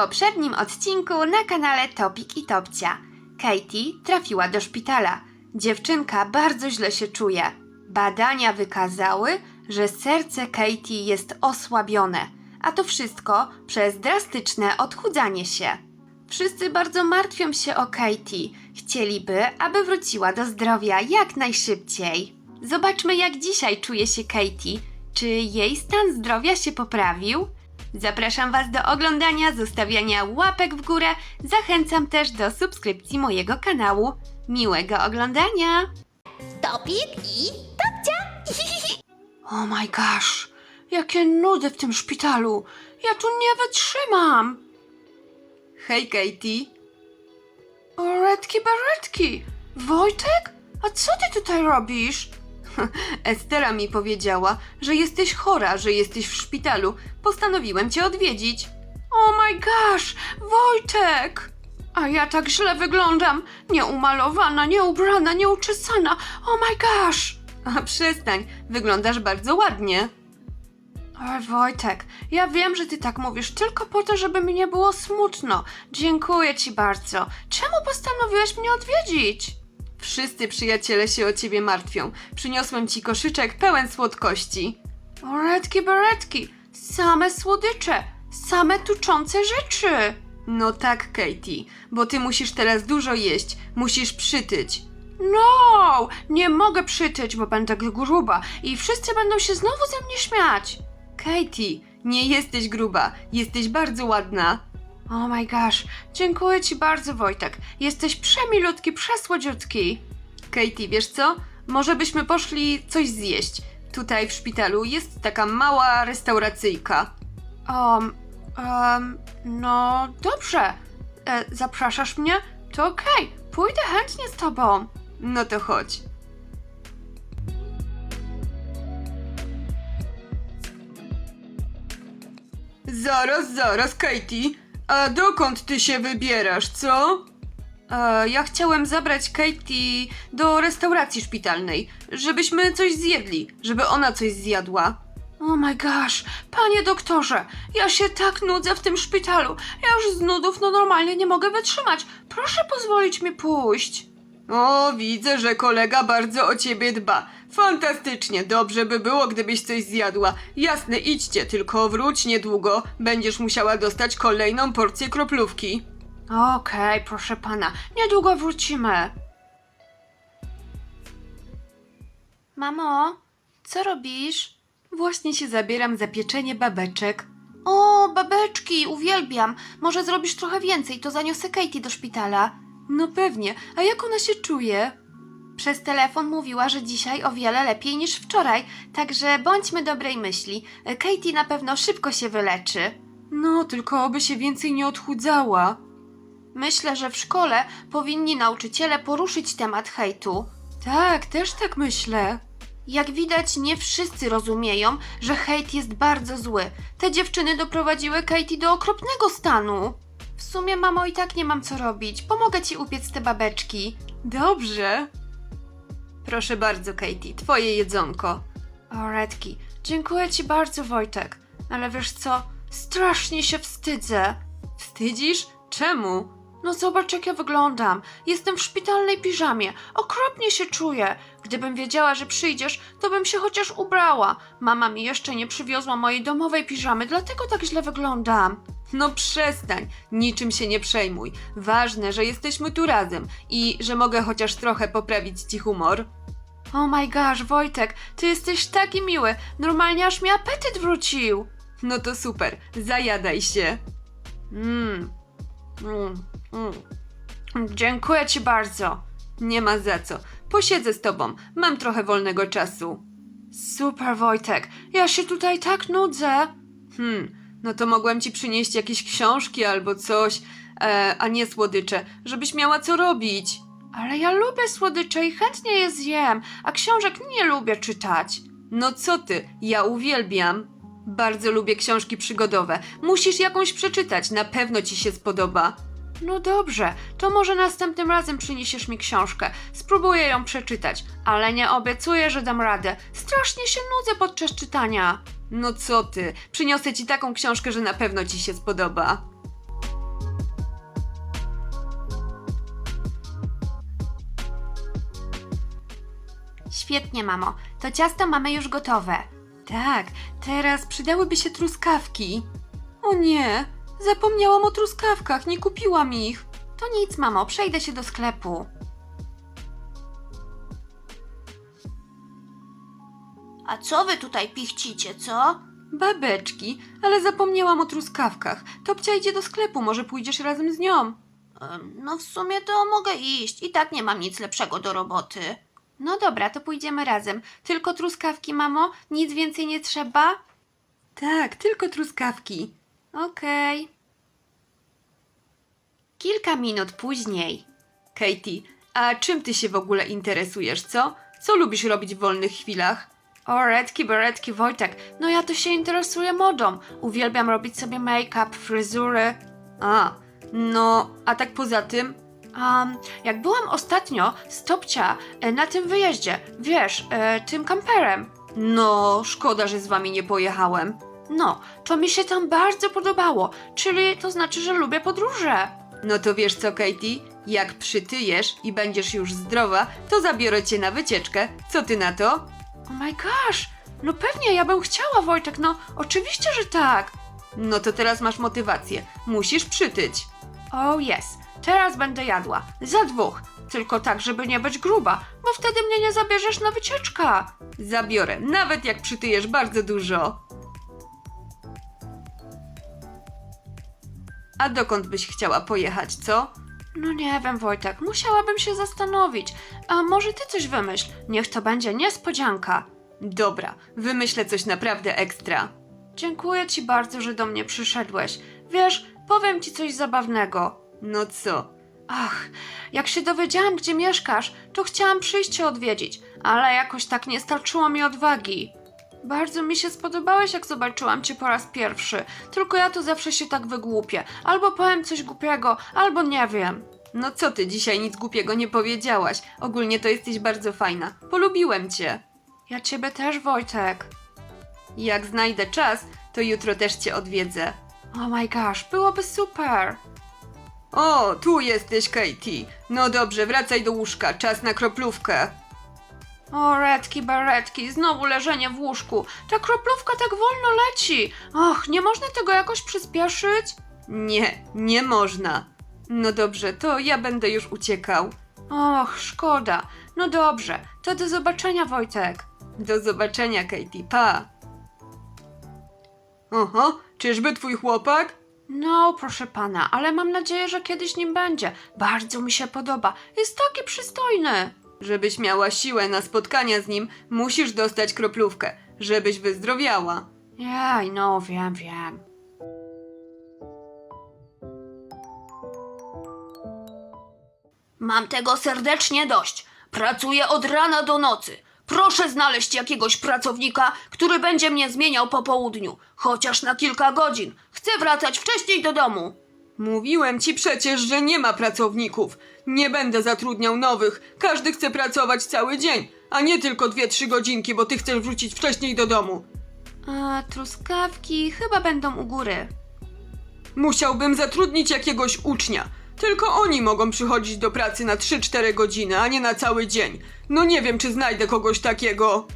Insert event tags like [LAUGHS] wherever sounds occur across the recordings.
poprzednim odcinku na kanale Topik i Topcia. Katie trafiła do szpitala. Dziewczynka bardzo źle się czuje. Badania wykazały, że serce Katie jest osłabione, a to wszystko przez drastyczne odchudzanie się. Wszyscy bardzo martwią się o Katie. Chcieliby, aby wróciła do zdrowia jak najszybciej. Zobaczmy, jak dzisiaj czuje się Katie. Czy jej stan zdrowia się poprawił? Zapraszam Was do oglądania, zostawiania łapek w górę. Zachęcam też do subskrypcji mojego kanału. Miłego oglądania! Topik i Topcia. [LAUGHS] Oh my gosh, jakie nudy w tym szpitalu. Ja tu nie wytrzymam. Hej, Katie. O, Redki Beretki. Wojtek? A co ty tutaj robisz? [LAUGHS] Estera mi powiedziała, że jesteś chora, że jesteś w szpitalu. Postanowiłem cię odwiedzić. Oh my gosh, Wojtek! A ja tak źle wyglądam. Nieumalowana, nieubrana, nieuczesana. Oh my gosh! A przestań, wyglądasz bardzo ładnie. Oj, Wojtek, ja wiem, że ty tak mówisz tylko po to, żeby mi nie było smutno. Dziękuję ci bardzo. Czemu postanowiłeś mnie odwiedzić? Wszyscy przyjaciele się o ciebie martwią. Przyniosłem ci koszyczek pełen słodkości. O, redki beretki, same słodycze, same tuczące rzeczy. No tak, Katie, bo ty musisz teraz dużo jeść, musisz przytyć. No, nie mogę przytyć, bo będę gruba i wszyscy będą się znowu ze mnie śmiać. Katie, nie jesteś gruba, jesteś bardzo ładna. Oh my gosh, dziękuję ci bardzo, Wojtek. Jesteś przemilutki, przesłodziutki. Katie, wiesz co? Może byśmy poszli coś zjeść. Tutaj w szpitalu jest taka mała restauracyjka. Um, um, no dobrze. E, zapraszasz mnie? To okej, pójdę chętnie z tobą. No to chodź. Zaraz, zaraz, Katie. A dokąd ty się wybierasz, co? E, ja chciałem zabrać Katie do restauracji szpitalnej, żebyśmy coś zjedli, żeby ona coś zjadła. Oh my gosh, panie doktorze, ja się tak nudzę w tym szpitalu. Ja już z nudów no normalnie nie mogę wytrzymać. Proszę pozwolić mi pójść. O, widzę, że kolega bardzo o ciebie dba. Fantastycznie, dobrze by było, gdybyś coś zjadła. Jasne, idźcie, tylko wróć niedługo. Będziesz musiała dostać kolejną porcję kroplówki. Okej, proszę pana, niedługo wrócimy. Mamo, co robisz? Właśnie się zabieram za pieczenie babeczek. O, babeczki, uwielbiam. Może zrobisz trochę więcej, to zaniosę Katie do szpitala. No pewnie, a jak ona się czuje? Przez telefon mówiła, że dzisiaj o wiele lepiej niż wczoraj, także bądźmy dobrej myśli. Katie na pewno szybko się wyleczy. No, tylko oby się więcej nie odchudzała. Myślę, że w szkole powinni nauczyciele poruszyć temat hejtu. Tak, też tak myślę. Jak widać, nie wszyscy rozumieją, że hejt jest bardzo zły. Te dziewczyny doprowadziły Katie do okropnego stanu. W sumie, mamo, i tak nie mam co robić. Pomogę ci upiec te babeczki. Dobrze. Proszę bardzo, Katie, twoje jedzonko. O, Redki, dziękuję ci bardzo, Wojtek. Ale wiesz co? Strasznie się wstydzę. Wstydzisz? Czemu? No zobacz, jak ja wyglądam. Jestem w szpitalnej piżamie. Okropnie się czuję. Gdybym wiedziała, że przyjdziesz, to bym się chociaż ubrała. Mama mi jeszcze nie przywiozła mojej domowej piżamy, dlatego tak źle wyglądam. No przestań, niczym się nie przejmuj. Ważne, że jesteśmy tu razem i że mogę chociaż trochę poprawić ci humor. Oh my gosh, Wojtek, ty jesteś taki miły. Normalnie aż mi apetyt wrócił. No to super, zajadaj się. Mmm. Mm, mm. Dziękuję ci bardzo. Nie ma za co. Posiedzę z tobą. Mam trochę wolnego czasu. Super, Wojtek. Ja się tutaj tak nudzę. Hmm, no to mogłem ci przynieść jakieś książki albo coś, e, a nie słodycze, żebyś miała co robić. Ale ja lubię słodycze i chętnie je zjem, a książek nie lubię czytać. No co ty, ja uwielbiam. Bardzo lubię książki przygodowe. Musisz jakąś przeczytać, na pewno ci się spodoba. No dobrze, to może następnym razem przyniesiesz mi książkę. Spróbuję ją przeczytać, ale nie obiecuję, że dam radę. Strasznie się nudzę podczas czytania. No co ty, przyniosę ci taką książkę, że na pewno ci się spodoba. Świetnie, mamo. To ciasto mamy już gotowe. Tak, teraz przydałyby się truskawki. O nie, zapomniałam o truskawkach, nie kupiłam ich. To nic, mamo, przejdę się do sklepu. A co wy tutaj pichcicie, co? Babeczki, ale zapomniałam o truskawkach. Topcia idzie do sklepu, może pójdziesz razem z nią. Em, No w sumie to mogę iść. I tak nie mam nic lepszego do roboty. No dobra, to pójdziemy razem. Tylko truskawki, mamo? Nic więcej nie trzeba? Tak, tylko truskawki. Okej. Kilka minut później. Katie, a czym ty się w ogóle interesujesz, co? Co lubisz robić w wolnych chwilach? O, redki, beretki, Wojtek. No ja to się interesuję modą. Uwielbiam robić sobie make-up, fryzury. A, no, a tak poza tym? Um, jak byłam ostatnio z Topcia e, na tym wyjeździe, wiesz, e, tym kamperem. No, szkoda, że z wami nie pojechałem. No, to mi się tam bardzo podobało, czyli to znaczy, że lubię podróże. No to wiesz co, Katie? Jak przytyjesz i będziesz już zdrowa, to zabiorę cię na wycieczkę. Co ty na to? Oh my gosh! No pewnie, ja bym chciała, Wojtek, no oczywiście, że tak. No to teraz masz motywację. Musisz przytyć. Oh yes, teraz będę jadła. Za dwóch. Tylko tak, żeby nie być gruba, bo wtedy mnie nie zabierzesz na wycieczkę. Zabiorę, nawet jak przytyjesz bardzo dużo. A dokąd byś chciała pojechać, co? No nie wiem, Wojtek, musiałabym się zastanowić. A może ty coś wymyśl? Niech to będzie niespodzianka. Dobra, wymyślę coś naprawdę ekstra. Dziękuję ci bardzo, że do mnie przyszedłeś. Wiesz, powiem ci coś zabawnego. No co? Ach, jak się dowiedziałam, gdzie mieszkasz, to chciałam przyjść cię odwiedzić, ale jakoś tak nie starczyło mi odwagi. Bardzo mi się spodobałeś, jak zobaczyłam cię po raz pierwszy. Tylko ja to zawsze się tak wygłupię. Albo powiem coś głupiego, albo nie wiem. No co ty, dzisiaj nic głupiego nie powiedziałaś. Ogólnie to jesteś bardzo fajna. Polubiłem cię. Ja ciebie też, Wojtek. Jak znajdę czas, to jutro też cię odwiedzę. Oh my gosh, byłoby super. O, tu jesteś, Katie. No dobrze, wracaj do łóżka, czas na kroplówkę. O, redki, beretki, znowu leżenie w łóżku. Ta kroplówka tak wolno leci. Och, nie można tego jakoś przyspieszyć? Nie, nie można. No dobrze, to ja będę już uciekał. Och, szkoda. No dobrze, to do zobaczenia, Wojtek. Do zobaczenia, Katie, pa. Oho, czyżby twój chłopak? No, proszę pana, ale mam nadzieję, że kiedyś nim będzie. Bardzo mi się podoba. Jest taki przystojny. Żebyś miała siłę na spotkania z nim, musisz dostać kroplówkę, żebyś wyzdrowiała. Jaj, no wiem, wiem. Mam tego serdecznie dość. Pracuję od rana do nocy. Proszę znaleźć jakiegoś pracownika, który będzie mnie zmieniał po południu, chociaż na kilka godzin. Chcę wracać wcześniej do domu. Mówiłem ci przecież, że nie ma pracowników. Nie będę zatrudniał nowych. Każdy chce pracować cały dzień, a nie tylko dwie, trzy godzinki, bo ty chcesz wrócić wcześniej do domu. A, truskawki chyba będą u góry. Musiałbym zatrudnić jakiegoś ucznia. Tylko oni mogą przychodzić do pracy na 3-4 godziny, a nie na cały dzień. No nie wiem, czy znajdę kogoś takiego.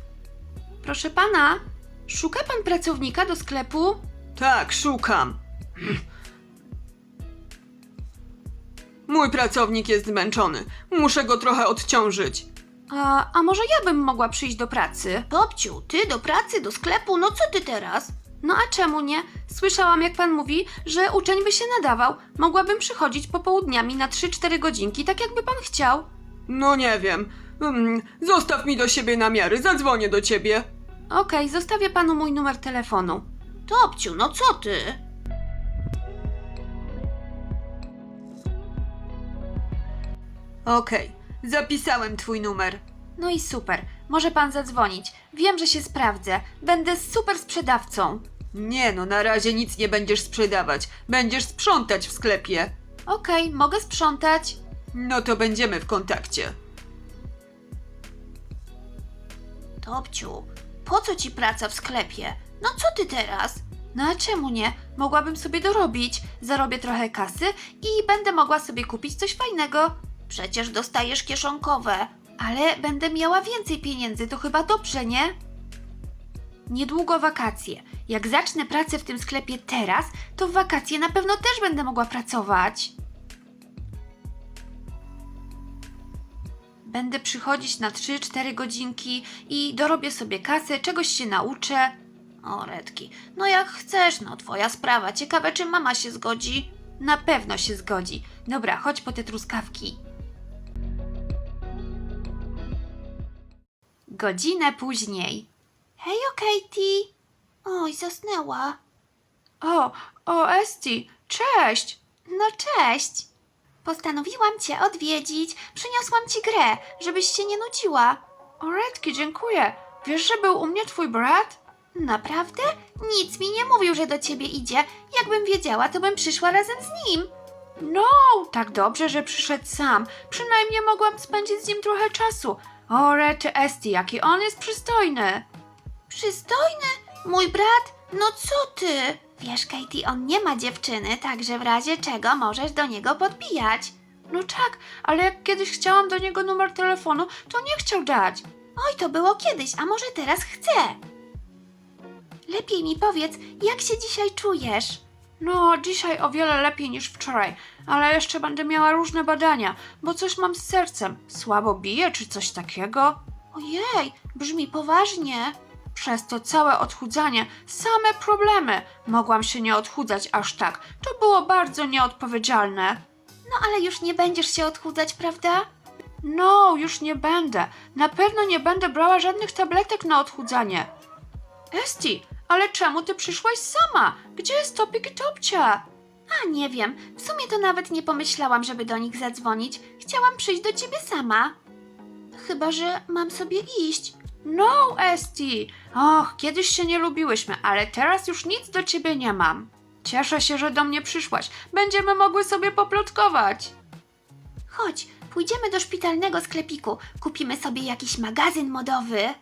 Proszę pana, szuka pan pracownika do sklepu? Tak, szukam. Mój pracownik jest zmęczony. Muszę go trochę odciążyć. A, a może ja bym mogła przyjść do pracy? Topciu, ty do pracy, do sklepu, no co ty teraz? No a czemu nie? Słyszałam, jak pan mówi, że uczeń by się nadawał. Mogłabym przychodzić popołudniami na 3-4 godzinki, tak jakby pan chciał. No nie wiem. Mm, zostaw mi do siebie namiary, zadzwonię do ciebie. Okej, zostawię panu mój numer telefonu. Topciu, no co ty? Okej, zapisałem twój numer. No i super, może pan zadzwonić. Wiem, że się sprawdzę. Będę super sprzedawcą. Nie no, na razie nic nie będziesz sprzedawać. Będziesz sprzątać w sklepie. Okej, mogę sprzątać. No to będziemy w kontakcie. Topciu, po co ci praca w sklepie? No co ty teraz? No a czemu nie? Mogłabym sobie dorobić. Zarobię trochę kasy i będę mogła sobie kupić coś fajnego. Przecież dostajesz kieszonkowe. Ale będę miała więcej pieniędzy, to chyba dobrze, nie? Niedługo wakacje. Jak zacznę pracę w tym sklepie teraz, to w wakacje na pewno też będę mogła pracować. Będę przychodzić na 3-4 godzinki i dorobię sobie kasę, czegoś się nauczę. O, Redki, no jak chcesz, no twoja sprawa. Ciekawe, czy mama się zgodzi? Na pewno się zgodzi. Dobra, chodź po te truskawki. Godzinę później. Hej, Katie. Oj, zasnęła. O, o, Esti, cześć. No, cześć. Postanowiłam cię odwiedzić. Przyniosłam ci grę, żebyś się nie nudziła. O, Redki, dziękuję. Wiesz, że był u mnie twój brat? Naprawdę? Nic mi nie mówił, że do ciebie idzie. Jakbym wiedziała, to bym przyszła razem z nim. No, tak dobrze, że przyszedł sam. Przynajmniej mogłam spędzić z nim trochę czasu. O, Rety Esti, jaki on jest przystojny. Przystojny? Mój brat? No co ty? Wiesz, Katie, on nie ma dziewczyny, także w razie czego możesz do niego podbijać. No tak, ale jak kiedyś chciałam do niego numer telefonu, to nie chciał dać. Oj, to było kiedyś, a może teraz chce? Lepiej mi powiedz, jak się dzisiaj czujesz? No, dzisiaj o wiele lepiej niż wczoraj, ale jeszcze będę miała różne badania, bo coś mam z sercem. Słabo bije czy coś takiego? Ojej, brzmi poważnie. Przez to całe odchudzanie same problemy. Mogłam się nie odchudzać aż tak. To było bardzo nieodpowiedzialne. No ale już nie będziesz się odchudzać, prawda? No, już nie będę. Na pewno nie będę brała żadnych tabletek na odchudzanie. Esti, ale czemu ty przyszłaś sama? Gdzie jest Topik i Topcia? A nie wiem, w sumie to nawet nie pomyślałam, żeby do nich zadzwonić. Chciałam przyjść do ciebie sama. Chyba, że mam sobie iść. No, Esti! Och, kiedyś się nie lubiłyśmy, ale teraz już nic do ciebie nie mam. Cieszę się, że do mnie przyszłaś. Będziemy mogły sobie poplotkować. Chodź, pójdziemy do szpitalnego sklepiku. Kupimy sobie jakiś magazyn modowy.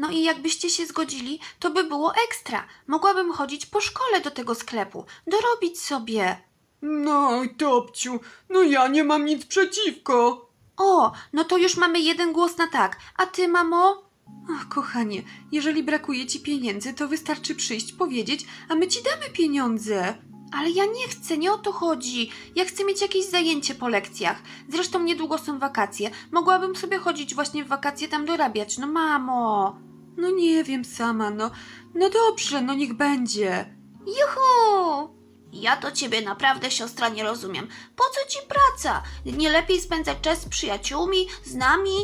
No i jakbyście się zgodzili, to by było ekstra. Mogłabym chodzić po szkole do tego sklepu, dorobić sobie. No, Topciu, no ja nie mam nic przeciwko. O, no to już mamy jeden głos na tak. A ty, mamo? Ach, kochanie, jeżeli brakuje ci pieniędzy, to wystarczy przyjść, powiedzieć, a my ci damy pieniądze. Ale ja nie chcę, nie o to chodzi. Ja chcę mieć jakieś zajęcie po lekcjach. Zresztą niedługo są wakacje. Mogłabym sobie chodzić właśnie w wakacje tam dorabiać. No mamo. No nie wiem sama, no. No dobrze, no niech będzie. Juhu! Ja to ciebie naprawdę, siostra, nie rozumiem. Po co ci praca? Nie lepiej spędzać czas z przyjaciółmi, z nami?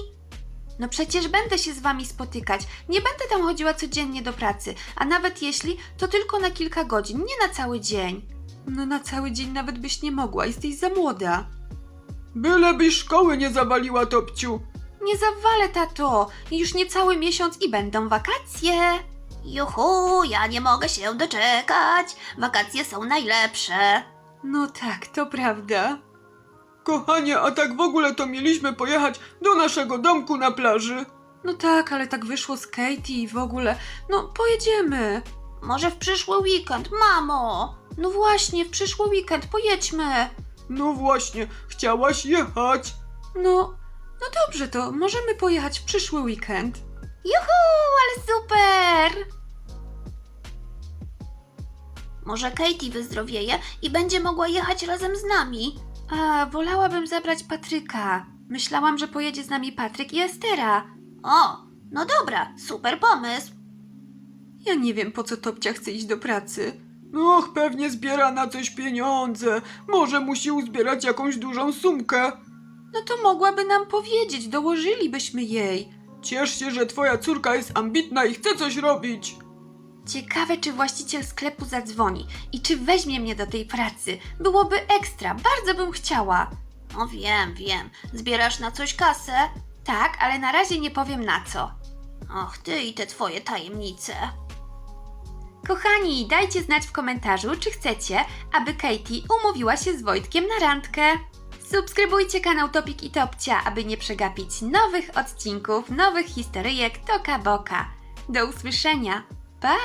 No przecież będę się z wami spotykać. Nie będę tam chodziła codziennie do pracy, a nawet jeśli, to tylko na kilka godzin, nie na cały dzień. No na cały dzień nawet byś nie mogła, jesteś za młoda. Bylebyś szkoły nie zawaliła, Topciu. Nie zawalę, tato. Już nie cały miesiąc i będą wakacje. Juhu, ja nie mogę się doczekać. Wakacje są najlepsze. No tak, to prawda. Kochanie, a tak w ogóle to mieliśmy pojechać do naszego domku na plaży. No tak, ale tak wyszło z Katie i w ogóle. No, pojedziemy. Może w przyszły weekend, mamo. No właśnie, w przyszły weekend pojedźmy. No właśnie, chciałaś jechać. No, no dobrze, to możemy pojechać w przyszły weekend. Juhu, ale super! Może Katie wyzdrowieje i będzie mogła jechać razem z nami. A, wolałabym zabrać Patryka. Myślałam, że pojedzie z nami Patryk i Estera. O, no dobra, super pomysł. Ja nie wiem, po co Topcia chce iść do pracy. Och, pewnie zbiera na coś pieniądze. Może musi uzbierać jakąś dużą sumkę. No to mogłaby nam powiedzieć, dołożylibyśmy jej. Ciesz się, że twoja córka jest ambitna i chce coś robić. Ciekawe, czy właściciel sklepu zadzwoni i czy weźmie mnie do tej pracy. Byłoby ekstra, bardzo bym chciała. No wiem, wiem. Zbierasz na coś kasę? Tak, ale na razie nie powiem na co. Och, ty i te twoje tajemnice. Kochani, dajcie znać w komentarzu, czy chcecie, aby Katie umówiła się z Wojtkiem na randkę. Subskrybujcie kanał Topik i Topcia, aby nie przegapić nowych odcinków, nowych historyjek Toka Boka. Do usłyszenia. Pa!